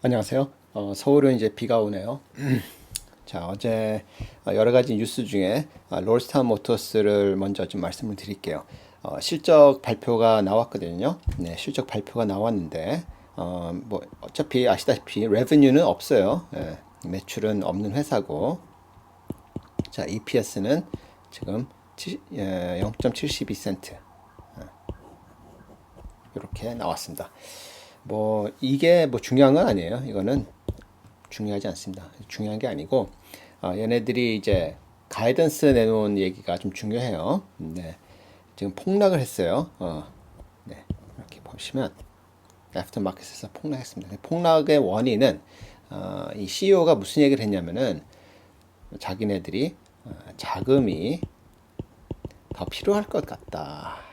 안녕하세요. 어, 서울은 이제 비가 오네요. 자, 어제 어, 여러 가지 뉴스 중에 어, 롤스타 모터스를 먼저 좀 말씀을 드릴게요. 어, 실적 발표가 나왔거든요. 네, 실적 발표가 나왔는데, 어, 뭐, 어차피 아시다시피 레베뉴는 없어요. 예, 매출은 없는 회사고, 자, EPS는 지금 예, 0.72센트. 이렇게 나왔습니다. 뭐 이게 뭐 중요한 건 아니에요. 이거는 중요하지 않습니다. 중요한 게 아니고 어, 얘네들이 이제 가이던스 내놓은 얘기가 좀 중요해요. 네. 지금 폭락을 했어요. 어, 네. 이렇게 보시면 애프터마켓에서 폭락했습니다. 폭락의 원인은 어, 이 CEO가 무슨 얘기를 했냐면은 자기네들이 어, 자금이 더 필요할 것 같다.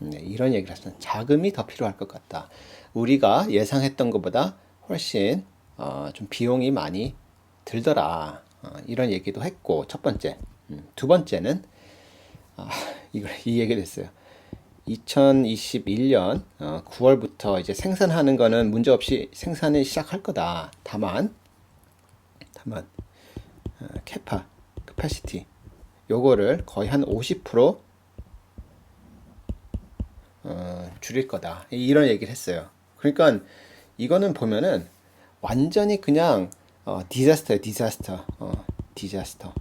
네, 이런 얘기를 했습니다. 자금이 더 필요할 것 같다. 우리가 예상했던 것보다 훨씬 어, 좀 비용이 많이 들더라. 어, 이런 얘기도 했고 첫 번째, 음, 두 번째는 아, 이걸 이 얘기를 했어요. 2021년 어, 9월부터 이제 생산하는 거는 문제 없이 생산을 시작할 거다. 다만, 다만 어, 캐파, 캐파시티 요거를 거의 한 50% 어, 줄일 거다. 이런 얘기를 했어요. 그러니까 이거는 보면은 완전히 그냥 어, 디자스터예요. 디자스터. 어, 디자스터.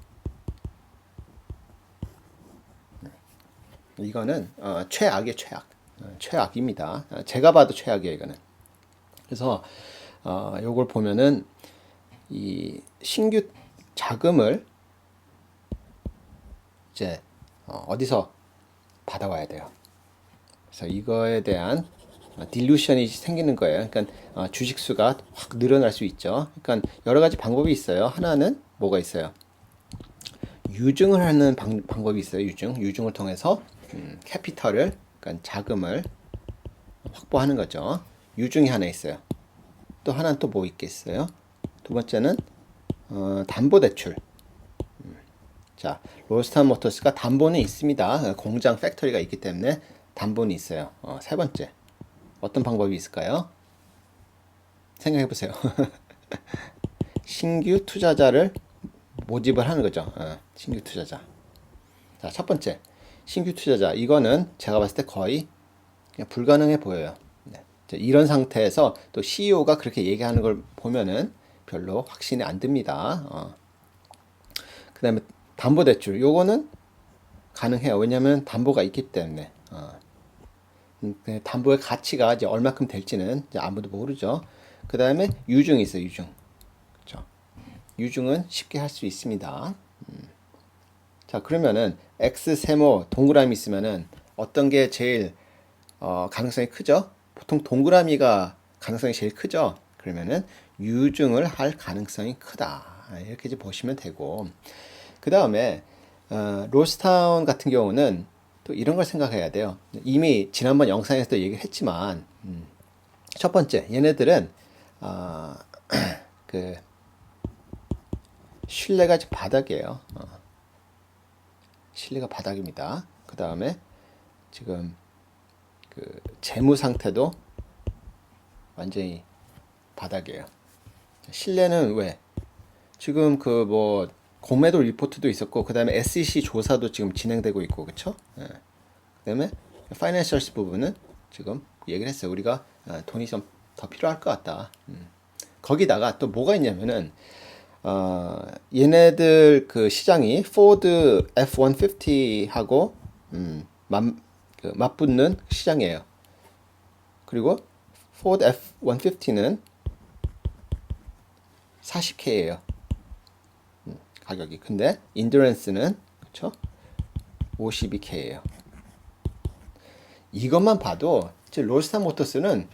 이거는 어, 최악의 최악. 어, 최악입니다. 어, 제가 봐도 최악이에요, 이거는. 그래서 어, 요걸 보면은 이 신규 자금을 이제 어, 어디서 받아와야 돼요. 그래서 이거에 대한 딜루션이 생기는 거예요. 그러니까 어, 주식 수가 확 늘어날 수 있죠. 그러니까 여러 가지 방법이 있어요. 하나는 뭐가 있어요? 유증을 하는 방, 법이 있어요. 유증, 유증을 통해서 음, 캐피털을, 그러니까 자금을 확보하는 거죠. 유증이 하나 있어요. 또 하나는 또 뭐 있겠어요? 두 번째는 어, 담보 대출. 음, 자, 롤스타 모터스가 담보는 있습니다. 공장 팩토리가 있기 때문에 담보는 있어요. 어, 세 번째. 어떤 방법이 있을까요? 생각해 보세요. 신규 투자자를 모집을 하는 거죠. 어, 신규 투자자. 자, 첫 번째. 신규 투자자. 이거는 제가 봤을 때 거의 불가능해 보여요. 네. 이런 상태에서 또 CEO가 그렇게 얘기하는 걸 보면은 별로 확신이 안 듭니다. 어. 그 다음에 담보대출. 요거는 가능해요. 왜냐하면 담보가 있기 때문에. 어. 음, 그 담보의 가치가 이제 얼마큼 될지는 이제 아무도 모르죠. 그 다음에 유증이 있어요, 유증. 그렇죠. 유증은 쉽게 할 수 있습니다. 음. 자, 그러면은 X 세모 동그라미 있으면은 어떤 게 제일 어, 가능성이 크죠? 보통 동그라미가 가능성이 제일 크죠? 그러면은 유증을 할 가능성이 크다. 이렇게 이제 보시면 되고. 그 다음에 어, 로스타운 같은 경우는 또 이런 걸 생각해야 돼요. 이미 지난번 영상에서도 얘기를 했지만, 음, 첫 번째, 얘네들은, 어, 그, 신뢰가 바닥이에요. 어. 신뢰가 바닥입니다. 그 다음에 지금 그 재무 상태도 완전히 바닥이에요. 신뢰는 왜? 지금 그 뭐 공매도 리포트도 있었고 그 다음에 SEC 조사도 지금 진행되고 있고 그렇죠? 예. 그 다음에 파이낸셜스 부분은 지금 얘기를 했어요. 우리가 어, 돈이 좀 더 필요할 것 같다. 음. 거기다가 또 뭐가 있냐면은 어, 얘네들 그 시장이 포드 F150하고 음, 맞, 그 맞붙는 시장이에요. 그리고 포드 F150는 40K예요. 가격이. 근데 인드런스는 그렇죠? 52K예요. 이것만 봐도 롤스타 모터스는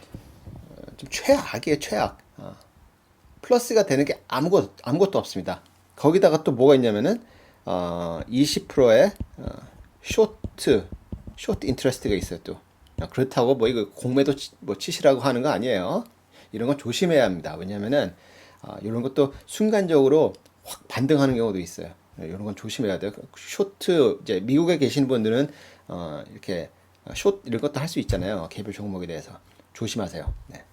어, 좀 최악이에요, 최악. 어. 플러스가 되는 게 아무것 아무것도 없습니다. 거기다가 또 뭐가 있냐면은 어, 20%의 어, 쇼트 쇼트 인트레스트가 있어요 또. 어, 그렇다고 뭐 이거 공매도 치, 뭐 치시라고 하는 거 아니에요. 이런 건 조심해야 합니다. 왜냐면은 어, 이런 것도 순간적으로 확 반등하는 경우도 있어요. 네, 이런 건 조심해야 돼요. 쇼트 이제 미국에 계시는 분들은 어, 이렇게 숏 이런 것도 할 수 있잖아요. 개별 종목에 대해서 조심하세요. 네.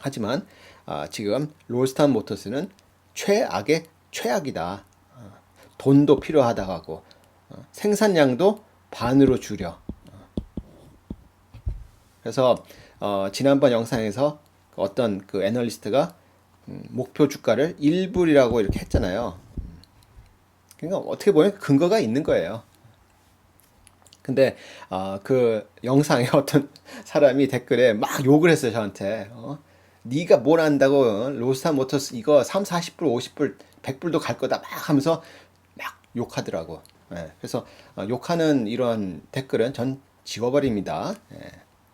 하지만 아, 지금 롤스탄 모터스는 최악의 최악이다. 어, 돈도 필요하다고 하고 어, 생산량도 반으로 줄여. 어. 그래서 어, 지난번 영상에서 어떤 그 애널리스트가 음, 목표 주가를 1불이라고 이렇게 했잖아요. 그러니까 어떻게 보면 근거가 있는 거예요. 근데 어, 그 영상에 어떤 사람이 댓글에 막 욕을 했어요 저한테. 어? 네가 뭘 안다고 어? 로스타 모터스 이거 3, 40불, 50불, 100불도 갈 거다 막 하면서 막 욕하더라고. 예, 그래서 어, 욕하는 이런 댓글은 전 지워버립니다. 예,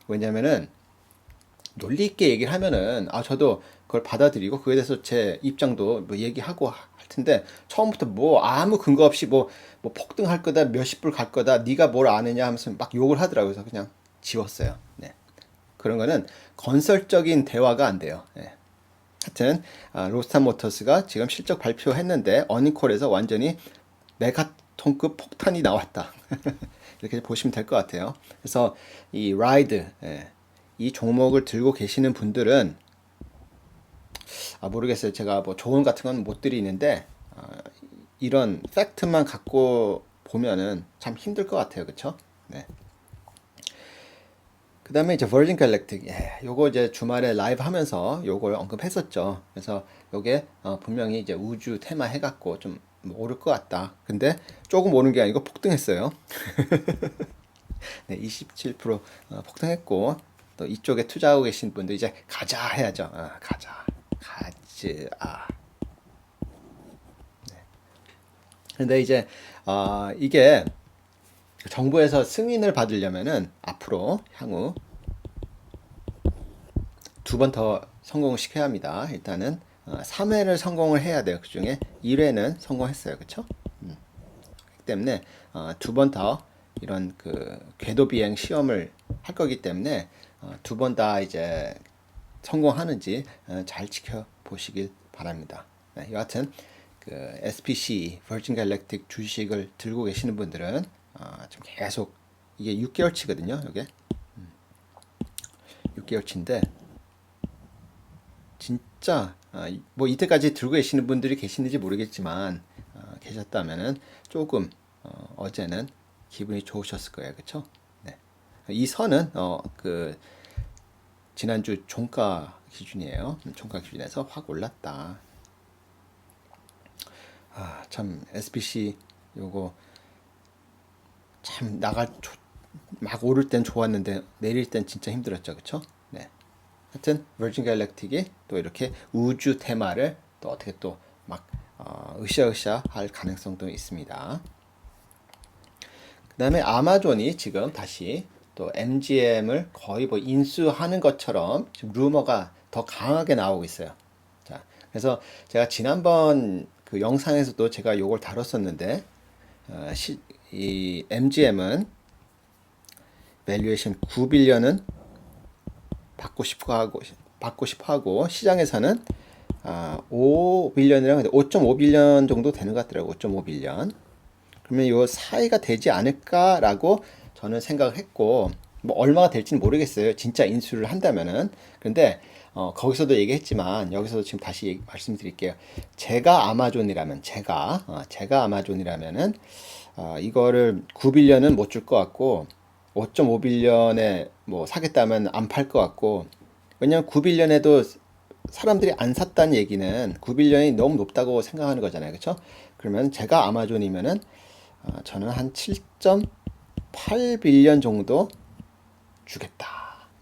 왜냐면은 논리 있게 얘기를 하면은 아 저도 그걸 받아들이고 그에 대해서 제 입장도 뭐 얘기하고 할 텐데 처음부터 뭐 아무 근거 없이 뭐, 뭐 폭등할 거다 몇십 불 갈 거다 네가 뭘 아느냐 하면서 막 욕을 하더라고요. 그래서 그냥 지웠어요. 네. 그런 거는 건설적인 대화가 안 돼요. 네. 하여튼 아, 로스탄 모터스가 지금 실적 발표했는데 어닝콜에서 완전히 메가톤급 폭탄이 나왔다. 이렇게 보시면 될 것 같아요. 그래서 이 라이드 예, 이 종목을 들고 계시는 분들은 아 모르겠어요. 제가 뭐 조언 같은 건 못 드리는데 아, 이런 팩트만 갖고 보면은 참 힘들 것 같아요. 그렇죠? 네. 그 다음에 이제 버진 갈랙틱 예, 요거 이제 주말에 라이브 하면서 요걸 언급했었죠 그래서 요게 어, 분명히 이제 우주 테마 해갖고 좀 오를 것 같다 근데 조금 오른 게 아니고 폭등했어요 네, 27% 어, 폭등했고 또 이쪽에 투자하고 계신 분들 이제 가자 해야죠 아, 가자 가자 네. 근데 이제 어, 이게 정부에서 승인을 받으려면은 앞으로 향후 두 번 더 성공시켜야 합니다. 일단은 어, 3회를 성공을 해야 돼요. 그 중에 1회는 성공했어요. 그쵸? 음. 때문에 어, 두번 더 이런 그 궤도 비행 시험을 할 거기 때문에 어, 두번 다 이제 성공하는지 어, 잘 지켜보시길 바랍니다. 네, 여하튼 그 SPC, 갈랙틱 주식을 들고 계시는 분들은 아, 좀 계속 이게 6개월치거든요. 이게 6개월치인데 진짜 아, 뭐 이때까지 들고 계시는 분들이 계시는지 모르겠지만 아, 계셨다면은 조금 어, 어제는 기분이 좋으셨을 거예요, 그렇죠? 네. 이 선은 어, 그 지난주 종가 기준이에요. 종가 기준에서 확 올랐다. 아, 참 SPC 요거 참 나가 조, 막 오를 땐 좋았는데 내릴 땐 진짜 힘들었죠, 그렇죠? 네. 하여튼 버진 갈랙틱이 또 이렇게 우주 테마를 또 어떻게 또막 어, 으쌰으쌰 할 가능성도 있습니다. 그 다음에 아마존이 지금 다시 또 MGM을 거의 뭐 인수하는 것처럼 지금 루머가 더 강하게 나오고 있어요. 자, 그래서 제가 지난번 그 영상에서도 제가 이걸 다뤘었는데 어, 시, 이 MGM은 밸류에이션 9빌리언은 받고 싶어 하고 받고 싶어 하고 시장에서는 아, 5빌리언이랑 5.5빌리언 정도 되는 것 같더라고. 5.5빌리언. 그러면 요 사이가 되지 않을까라고 저는 생각을 했고 뭐 얼마가 될지는 모르겠어요. 진짜 인수를 한다면은. 근데 어, 거기서도 얘기했지만 여기서도 지금 다시 얘기, 말씀드릴게요. 제가 아마존이라면 제가 어, 제가 아마존이라면은 어, 이거를 9빌리언은 못 줄 것 같고 5.5빌리언에 뭐 사겠다면 안 팔 것 같고 왜냐면 9빌리언에도 사람들이 안 샀다는 얘기는 9빌리언이 너무 높다고 생각하는 거잖아요. 그렇죠? 그러면 제가 아마존이면은 어, 저는 한 7.8빌리언 정도 주겠다.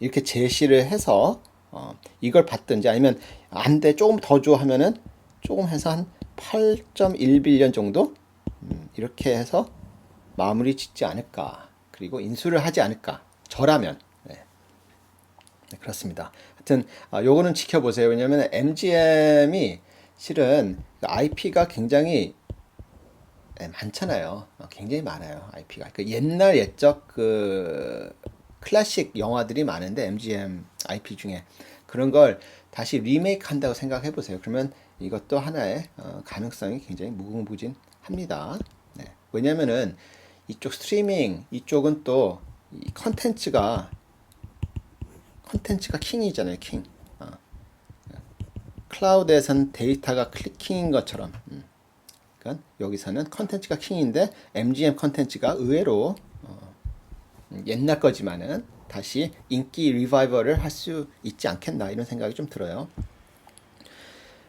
이렇게 제시를 해서 어, 이걸 받든지 아니면 안 돼 조금 더 줘 하면은 조금 해서 한 8.1빌리언 정도 음, 이렇게 해서 마무리 짓지 않을까. 그리고 인수를 하지 않을까. 저라면. 네. 네, 그렇습니다. 하여튼, 아, 요거는 지켜보세요. 왜냐면 MGM이 실은 IP가 굉장히 네, 많잖아요. 어, 굉장히 많아요. IP가. 그 옛날 옛적 그 클래식 영화들이 많은데 MGM IP 중에 그런 걸 다시 리메이크 한다고 생각해 보세요. 그러면 이것도 하나의 어, 가능성이 굉장히 무궁무진합니다. 네. 왜냐면은 이쪽 스트리밍 이쪽은 또 컨텐츠가 컨텐츠가 킹이잖아요, 킹. 어. 클라우드에선 데이터가 클리킹인 것처럼 음. 그러니까 여기서는 컨텐츠가 킹인데 MGM 컨텐츠가 의외로 어, 음, 옛날 거지만은 다시 인기 리바이벌을 할 수 있지 않겠나 이런 생각이 좀 들어요.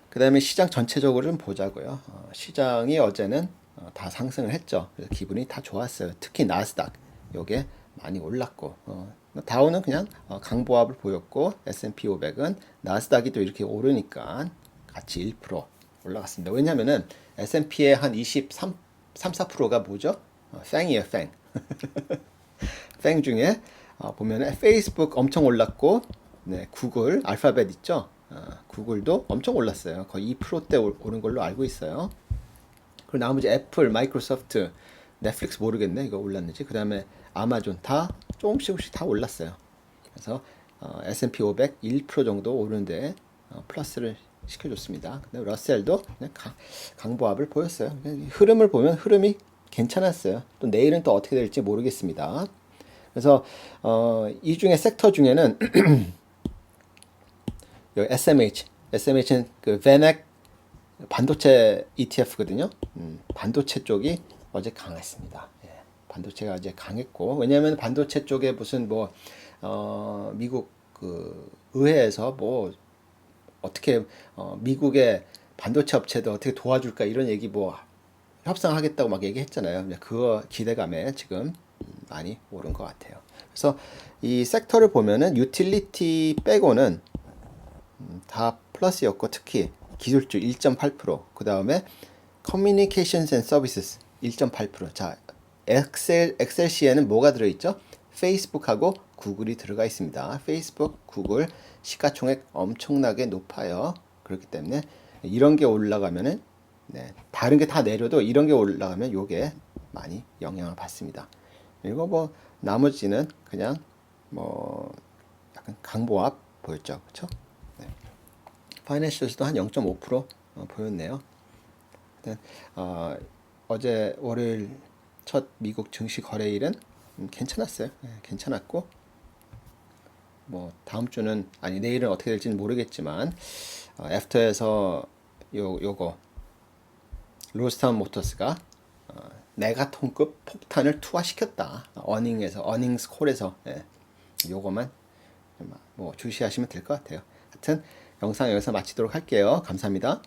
그 다음에 시장 전체적으로 좀 보자고요. 어, 시장이 어제는 어, 다 상승을 했죠. 그래서 기분이 다 좋았어요. 특히 나스닥 요게 많이 올랐고 어, 다우는 그냥 어, 강보합을 보였고 S&P 500은 나스닥이 또 이렇게 오르니까 같이 1% 올라갔습니다. 왜냐면은 S&P의 한 23, 3, 4%가 뭐죠? 어, 팽이에요, 팽. 팽 중에 어, 보면은 페이스북 엄청 올랐고, 네, 구글, 알파벳 있죠? 어, 구글도 엄청 올랐어요. 거의 2%대 올- 오른 걸로 알고 있어요. 그리고 나머지 애플, 마이크로소프트, 넷플릭스 모르겠네 이거 올랐는지. 그 다음에 아마존 다 조금씩 조금씩 다 올랐어요. 그래서 어, S&P 500 1% 정도 오르는데 어, 플러스를 시켜줬습니다. 근데 러셀도 강보합을 보였어요. 흐름을 보면 흐름이 괜찮았어요. 또 내일은 또 어떻게 될지 모르겠습니다. 그래서 어, 이 중에 섹터 중에는 여기 SMH, SMH는 그 VanEck 반도체 ETF거든요. 음, 반도체 쪽이 어제 강했습니다. 예, 반도체가 어제 강했고 왜냐하면 반도체 쪽에 무슨 뭐 어, 미국 그 의회에서 뭐 어떻게 어, 미국의 반도체 업체도 어떻게 도와줄까 이런 얘기 뭐 협상하겠다고 막 얘기했잖아요. 그거 기대감에 지금 음, 많이 오른 것 같아요. 그래서 이 섹터를 보면은 유틸리티 빼고는 음, 다 플러스였고 특히 기술주 1.8%, 그 다음에 Communications and Services 1.8%. 자, 엑셀 엑셀 시에는 뭐가 들어있죠? 페이스북하고 구글이 들어가 있습니다. 페이스북, 구글 시가총액 엄청나게 높아요. 그렇기 때문에 이런 게 올라가면은 네, 다른 게 다 내려도 이런 게 올라가면 요게 많이 영향을 받습니다. 그리고 뭐 나머지는 그냥 뭐 약간 강보합 보였죠, 그렇죠? 파이낸셜스도 한 0.5% 어, 보였네요. 일단 어, 어제 월요일 첫 미국 증시 거래일은 음, 괜찮았어요. 예, 괜찮았고 뭐 다음 주는 아니 내일은 어떻게 될지는 모르겠지만 어, 애프터에서 요 요거 로스타운 모터스가 어, 메가톤급 폭탄을 투하시켰다. 어닝에서 어닝스 콜에서 예, 요거만 뭐 주시하시면 될 것 같아요. 하여튼 영상 여기서 마치도록 할게요. 감사합니다.